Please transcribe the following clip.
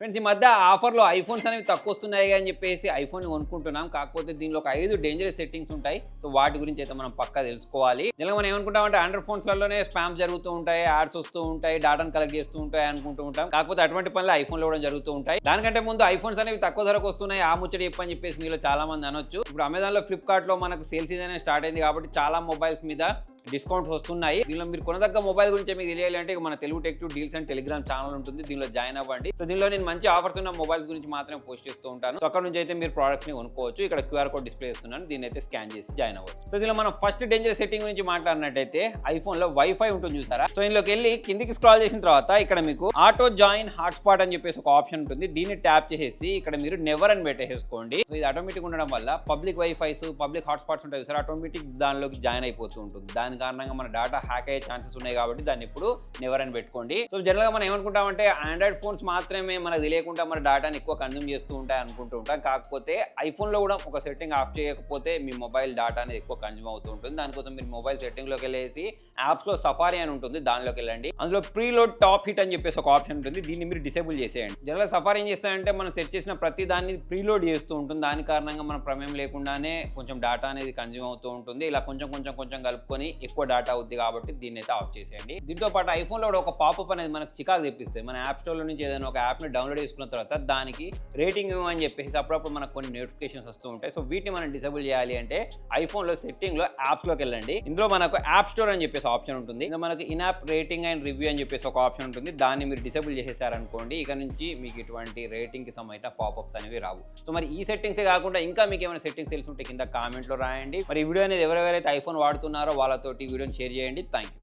Friends ఈ మధ్య ఆఫర్లో ఐఫోన్స్ అనేవి తక్కువ వస్తున్నాయి అని చెప్పేసి ఐఫోన్ కొనుక్కుంటున్నాం. కాకపోతే దీనిలో ఒక ఐదు డేంజరస్ సెట్టింగ్స్ ఉంటాయి. సో వాటి గురించి అయితే మనం పక్కా తెలుసుకోవాలి. జనరల్గా మనం ఏమనుకుంటామంటే ఆండ్రాయిడ్ ఫోన్స్లలోనే స్పామ్ జరుగుతూ ఉంటాయి యాడ్స్ వస్తూ ఉంటాయి డాటాను కలెక్ట్ చేస్తూ ఉంటాయి అనుకుంటూ ఉంటాం. కాకపోతే అటువంటి పనులు ఐఫోన్లో కూడా జరుగుతూ ఉంటాయి. దానికంటే ముందు ఐఫోన్స్ అనేవి తక్కువ ధరకు వస్తున్నాయి. ఆ ముచ్చట చెప్పని చెప్పేసి మీలో చాలా మంది అనొచ్చు. ఇప్పుడు అమెజాన్లో ఫ్లిప్కార్ట్లో మనకు సేల్ సీజన్ స్టార్ట్ అయింది కాబట్టి చాలా మొబైల్స్ మీద డిస్కౌంట్స్ వస్తున్నాయి. దీనిలో మీరు కొనదగ్గ మొబైల్ గురించి మీకు తెలియాలి అంటే మన Telugu tech deals and Telegram channel ఉంటుంది. దీనిలో జాయిన్ అవ్వండి. సో దీనిలో నేను మంచి ఆఫర్స్ ఉన్న మొబైల్స్ గురించి మాత్రమే పోస్ట్ చేస్తూ ఉంటాను. సో అక్కడ నుంచి అయితే మీరు ప్రోడక్ట్స్ని కొనుక్కోవచ్చు. ఇక్కడ క్యూఆర్ కోడ్ డిస్ప్లే చేస్తున్నాను దీన్ని అయితే స్కాన్ చేసి జాయిన్ అవ్వచ్చు. సో దీనిలో మనం ఫస్ట్ డేంజర్ సెట్టింగ్ గురించి మాట్లాడినట్టయితే ఐఫోన్లో వైఫై ఉంటుంది చూసారా? సో ఇందులోకి వెళ్ళి కిందికి స్క్రాల్ చేసిన తర్వాత ఇక్కడ మీకు ఆటో జాయిన్ హాట్స్పాట్ అని చెప్పేసి ఒక ఆప్షన్ ఉంటుంది. దీన్ని ట్యాప్ చేసేసి ఇక్కడ మీరు నెవర్ అని పెట్టేసుకోండి. సో ఇది ఆటోమేటిక్ ఉండడం వల్ల పబ్లిక్ వైఫైస్ పబ్లిక్ హాట్స్పాట్స్ ఉంటాయి సార్ ఆటోమేటిక్ దానిలోకి జాయిన్ అయిపోతూ ఉంటుంది. దాని కారణంగా మన డేటా హ్యాక్ అయ్యే ఛాన్సెస్ ఉన్నాయి కాబట్టి దాన్ని ఇప్పుడు నెవర్ అని పెట్టుకోండి. సో జనరల్గా మనం ఏమనుకుంటామంటే ఆండ్రాయిడ్ ఫోన్స్ మాత్రమే మనకు తెలియకుండా మన డేటాని ఎక్కువ కన్జ్యూమ్ చేస్తూ ఉంటాయి అనుకుంటూ ఉంటాం. కాకపోతే ఐఫోన్లో కూడా ఒక సెట్టింగ్ ఆఫ్ చేయకపోతే మీ మొబైల్ డేటా అనేది ఎక్కువ కన్జ్యూమ్ అవుతూ ఉంటుంది. దానికోసం మీరు మొబైల్ సెట్టింగ్లోకి వెళ్ళేసి యాప్స్లో సఫారీ అని ఉంటుంది దానిలోకి వెళ్ళండి. అందులో ప్రీలోడ్ టాప్ హిట్ అని చెప్పేసి ఒక ఆప్షన్ ఉంటుంది. దీన్ని మీరు డిసేబుల్ చేసేయండి. జనరల్గా సఫారీ ఏం చేస్తాయంటే మనం సెట్ చేసిన ప్రతి దాన్ని ప్రీలోడ్ చేస్తూ ఉంటుంది. దాని కారణంగా మన ప్రమేయం లేకుండానే కొంచెం డేటా అనేది కన్జ్యూమ్ అవుతూ ఉంటుంది. ఇలా కొంచెం కొంచెం కొంచెం కలుపుకొని ఎక్కువ డేటా అవుద్ది కాబట్టి దీన్ని అయితే ఆఫ్ చేసేయండి. దీంతో పాటు ఐఫోన్లో కూడా ఒక పాపప్ అనేది మనకు చికాకు తెప్పిస్తుంది. మన యాప్ స్టోర్లో నుంచి ఏదైనా ఒక యాప్ని డౌన్లోడ్ చేసుకున్న తర్వాత దానికి రేటింగ్ ఇవ్వమని చెప్పేసి అప్పుడప్పుడు మనకు కొన్ని నోటిఫికేషన్స్ వస్తూ ఉంటాయి. సో వీటిని మనం డిసేబుల్ చేయాలి అంటే ఐఫోన్లో సెట్టింగ్లో యాప్స్లోకి వెళ్ళండి. ఇందులో మనకు యాప్ స్టోర్ అని చెప్పేసి ఆప్షన్ ఉంటుంది. ఇంకా మనకు in app rating and review అని చెప్పేసి ఒక ఆప్షన్ ఉంటుంది. దాన్ని మీరు డిసేబుల్ చేసేసారనుకోండి ఇక నుంచి మీకు ఇటువంటి రేటింగ్కి సంబంధించిన పాపప్స్ అనేవి రావు. సో మరి ఈ సెట్టింగ్సే కాకుండా ఇంకా మీకు ఏమైనా సెట్టింగ్స్ తెలిసి ఉంటే కింద కామెంట్లో రాయండి. మరి ఈ వీడియో అనేది ఎవరెవరైతే ఐఫోన్ వాడుతున్నారో వాళ్ళతో తోటి వీడియోని షేర్ చేయండి. Thank you